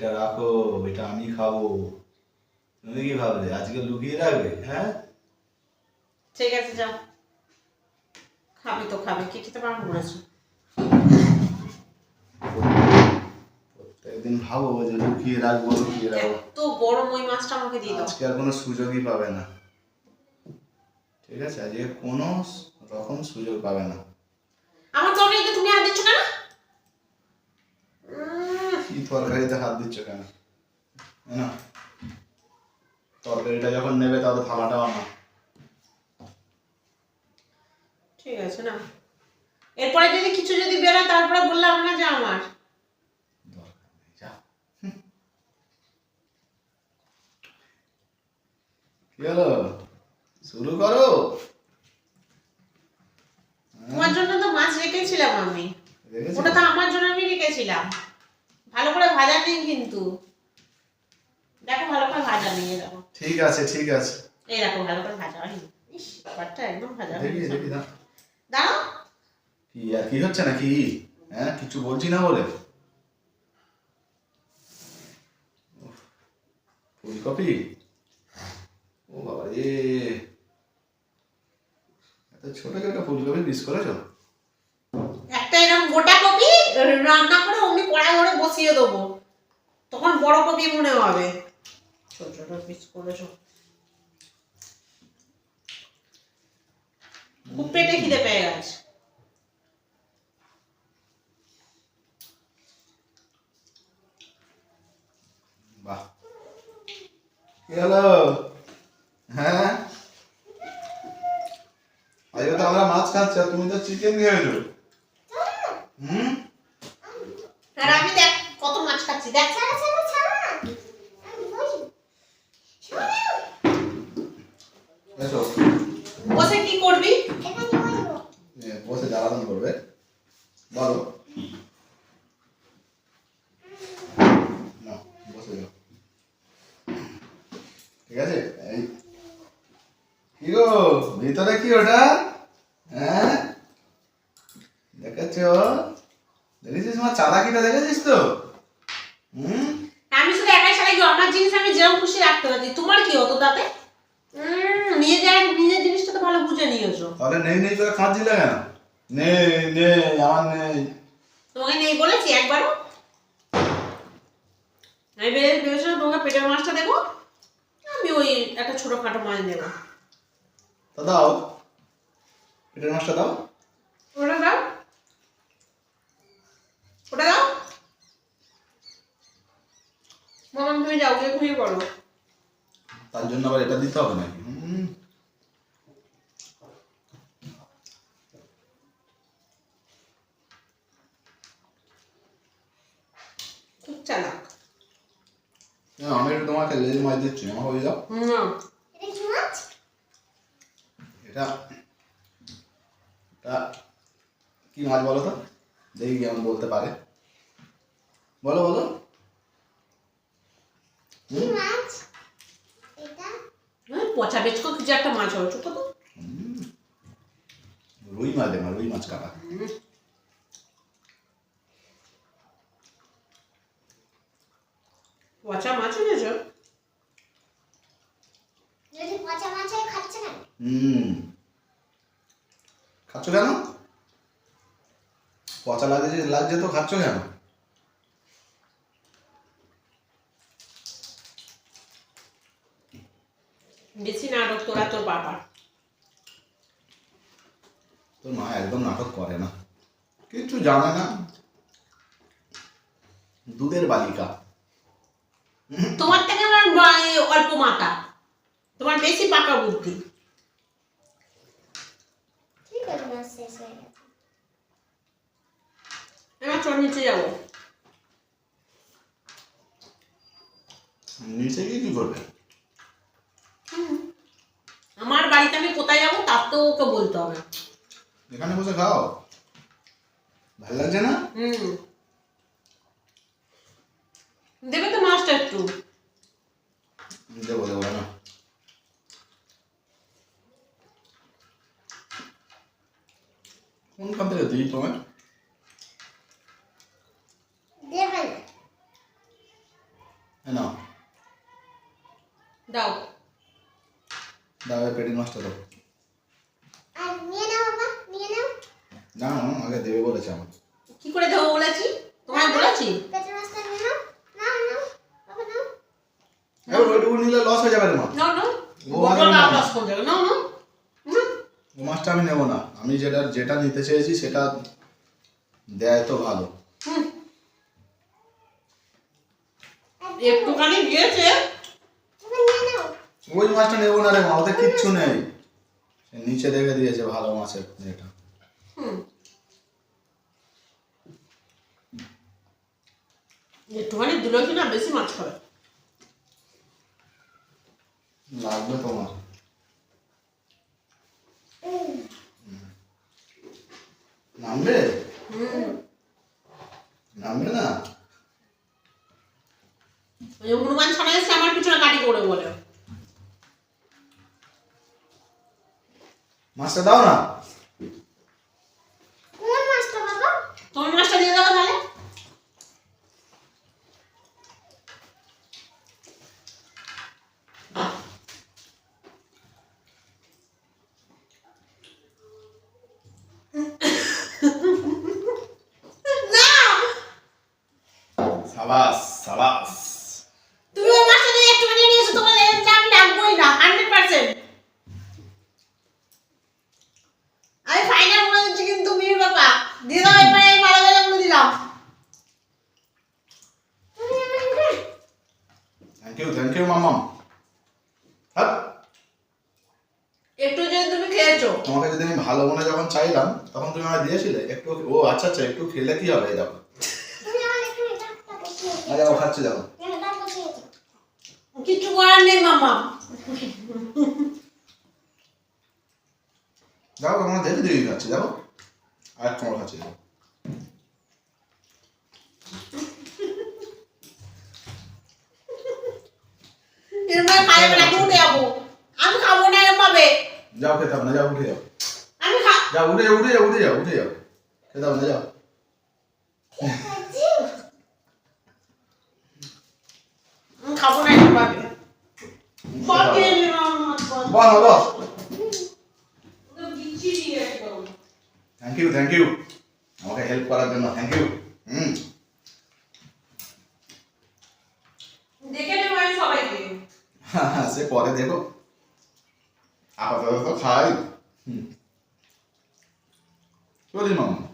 ওইটা রাখো ওইটা আমি খাব। তুমি কি ভাবলে? আজকে লুকিয়ে রাখবে? হ্যাঁ? ঠিক আছে যাও। খাবে তো খাবে কি খেতে পারব বলেছ? প্রত্যেকদিন ভাবো যে লুকিয়ে রাখব লুকিয়ে রাখব। এত গরম ওই মাছটা আমাকে দিয়ে দাও। আজকে আর কোনো সুযোগই পাবে না। ঠিক আছে? আজকে কোনো রকম সুযোগ পাবে না। আমার তরকারিতে তুমি হাত দিচ্ছ কেন? তরকারিতে হাত দিচ্ছ কেন? না। তরকারিটা যখন নেবে তাহলে থালাটাও না ঠিক আছে না। এরপরে যদি কিছু যদি বেরোয় তারপরে বললাম না যে আমার। হলো? শুরু করো। তোমার জন্য তো মাছ রেখেছিলাম আমি। ওটা তো আমার জন্য আমি রেখেছিলাম। ভালো করে ভাজা নেই কিন্তু। দেখো ভালো করে ভাজা নেই দেখো। ঠিক আছে ঠিক আছে। এই দেখো ভালো করে ভাজা হয়নি। ইস ব্যাপারটা একদম ভাজা দেখি দেখি না দাঁড়াও। কি আর কি হচ্ছে নাকি? হ্যাঁ কিছু বলছি না বলে? ফুলকপি? ও বাবা রে। এত ছোট ছোট ফুলকপি পিস করেছ? একটা এরকম গোটা কপি রান্না করে কড়াই বসিয়ে দেবো। তখন বড় কপি মনে হবে। ছোট ছোট পিস করেছ। খুব পেটে খিদে পেয়ে গেছে। বাহ। কি হলো? হ্যাঁ? আজকে তো আমরা মাছ খাচ্ছি তুমি তো চিকেন খেয়েছো হুম? খাচ্ছি দেখ বসে কি করবি? বসে জ্বালাতন করবে। বলো। না বসে যাও। ঠিক আছে? এই। কি গো ভিতরে কি ওটা? হ্যাঁ? দেখেছ? দেখেছিস আমার চালাকিটা দেখেছিস তো? আমি শুধু একাই সারাই আমার জিনিস আমি যেরকম খুশি রাখতে পারি তোমার কি হতো তাতে? নিয়ে যায় নিজের জিনিসটা তো ভালো বুঝে নিয়েছো। তাহলে নেই নেই করে কাঁদছিলে কেন? নেই নেই আমার নেই। তোমাকে নেই বলেছি একবারও? আমি ভেবে ভেবেছিলাম তোমাকে পেটের মাছটা দেবো। আমি ওই একটা ছোটখাটো মাছ দেবো। তা দাও। পেটের মাছটা দাও। ওটা দাও ওটা দাও মামা তুমি যাও গিয়ে ঘুমিয়ে পড়ো। তার জন্য আবার এটা দিতে হবে নাকি? চালাক। আমি একটু তোমাকে লেজ মাছ দিচ্ছি আমার হয়ে যাও। হুম এটা এটা কি মাছ বলো তো? দেখি কেমন বলতে পারে। বলো বলো। হুম? ওই পচা বেচকো কিছু একটা মাছ হবে ছোট তো। রুই মাছ দেবা রুই মাছ কাটা। পচা মাছ এনেছ? হুম। খাচ্ছ কেন? পচা লাগছে লাগছে তো খাচ্ছ কেন বেশি নাটক তোরা তোর বাবা তোর মা একদম নাটক করে না। কিচ্ছু জানে না। দুধের বালিকা। তোমার থেকে আমার অল্প মাথা। তোমার বেশি পাকা বুদ্ধি। এবার চোর নিচে যাব। নিচে গিয়ে কি করবে? আমার বাড়িতে আমি কোথায় যাব তার তো ওকে বলতে হবে। এখানে বসে খাও। ভালো লাগছে না? হুম। দেবে তো মাছটা একটু। দেবো দেবো না। কোনখান থেকে দিই তোমার? দাও। দাও পেটিং মাছটা দাও। দেবে বলেছে আমার কি করে দেবো বলেছি? তোমায় বলেছি? ওইটুকু নিলে লস হয়ে যাবে না না ও না না ও মাছটা আমি নেব না। আমি যেটা যেটা নিতে চেয়েছি সেটা দেয় তো ভালো। একটুখানি দিয়েছে। ওই মাছটা নেব না রে মা ওতে কিচ্ছু নেই। নিচে দেখে দিয়েছে ভালো মাছের যেটা হুম। একটুখানি দিল কি না বেশি মাছ খাবে? লাগবে তোমার। নামবে? নামবে না? ওই হনুমান ছাড়া এসে আমার পিছনে কাটি করে বলে। মাছটা দাও না কোন মাছটা বাবা তোমার মাছটা দিয়ে দেবো তাহলে না সাবাস সাবাস। তুমি ওই মাছটা দিয়ে একটুখানি নিয়ে এসো তোমার লেন্সটা আমি রাখবোই না হান্ড্রেড পার্সেন্ট আমি ফাইনাল বলে দিচ্ছি কিন্তু মির বাবা। দিয়ে দাও এবারে এই মারা গেলে বলে দিলাম। থ্যাংক ইউ থ্যাংক ইউ মামাম। হাট একটু যদি তুমি খেয়েছো। তোমাকে যদি আমি ভালো মনে যখন চাইলাম তখন তুমি আমায় দিয়েছিলে? একটু ও আচ্ছা আচ্ছা একটু খেলে কি হবে এই দেখো তুমি আমার একটু এটা না যাও খাচ্ছি দেখো। দাও কিছু করার নেই মামা। দেখো তোমার দেখে দিয়ে খাচ্ছি দেখো। আর তোমার খাচ্ছি দেখো। উঠে আমি খাব না এরম যাও খেতে হবে না যাও উঠে যাও। আমি খা যাও উঠে যাও উঠে যাও উঠে যাও উঠে যাও। খেতে না যাও খাচ্ছি আমি খাব না এরম ভাবে সব দিয়ে নিলাম বিচ্ছিরি একদম। থ্যাংক ইউ থ্যাংক ইউ আমাকে হেল্প করার জন্য থ্যাংক ইউ হুম। দেখে নেব আমি সবাইকে। সে পরে দেখো। আপাতত তো খাই। হুম। চলি মামা।